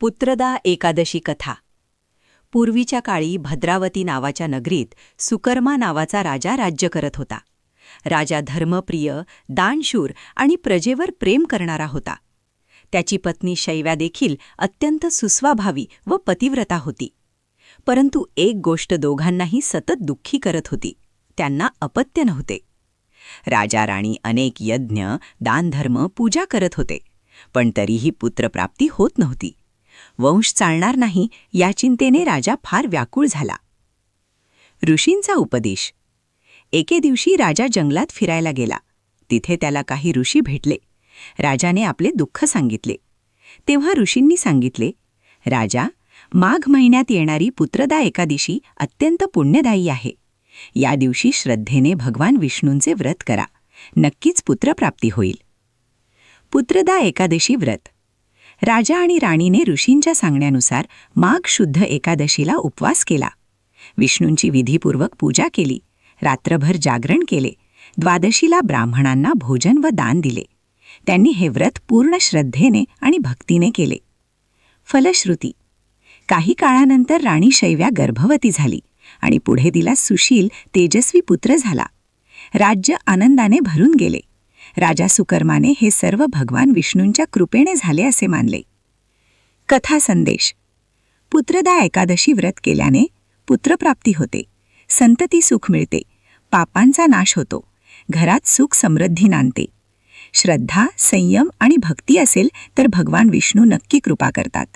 पुत्रदा एकादशी कथा. पूर्वीच्या काळी भद्रावती नावाच्या नगरीत सुकर्मा नावाचा राजा राज्य करत होता. राजा धर्मप्रिय दानशूर आणि प्रजेवर प्रेम करणारा होता. त्याची पत्नी शैव्या देखील अत्यंत सुस्वाभावी व पतिव्रता होती. परंतु एक गोष्ट दोघांनाही सतत दुःखी करत होती. त्यांना अपत्य नव्हते. राजा राणी अनेक यज्ञ दानधर्म पूजा करत होते. पण तरीही पुत्रप्राप्ती होत नव्हती. वंश चालणार नाही या चिंतेने राजा फार व्याकुळ झाला. ऋषींचा उपदेश. एके दिवशी राजा जंगलात फिरायला गेला. तिथे त्याला काही ऋषी भेटले. राजाने आपले दुःख सांगितले. तेव्हा ऋषींनी सांगितले राजा माघ महिन्यात येणारी पुत्रदा एकादशी अत्यंत पुण्यदायी आहे. या दिवशी श्रद्धेने भगवान विष्णूंचे व्रत करा. नक्कीच पुत्रप्राप्ती होईल. पुत्रदा एकादशी व्रत. राजा आणि राणीने ऋषींच्या सांगण्यानुसार माघ शुद्ध एकादशीला उपवास केला. विष्णूंची विधीपूर्वक पूजा केली. रात्रभर जागरण केले. द्वादशीला ब्राह्मणांना भोजन व दान दिले. त्यांनी हे व्रत पूर्ण श्रद्धेने आणि भक्तीने केले. फलश्रुती. काही काळानंतर राणी शैव्या गर्भवती झाली आणि पुढे तिला सुशील तेजस्वी पुत्र झाला. राज्य आनंदाने भरून गेले. राजा सुकर्माने हे सर्व भगवान विष्णूंच्या कृपेने झाले असे मानले. कथा संदेश. पुत्रदा एकादशी व्रत केल्याने पुत्रप्राप्ती होते. संतती सुख मिळते. पापांचा नाश होतो. घरात सुख समृद्धी नांदते. श्रद्धा संयम आणि भक्ती असेल तर भगवान विष्णू नक्की कृपा करतात.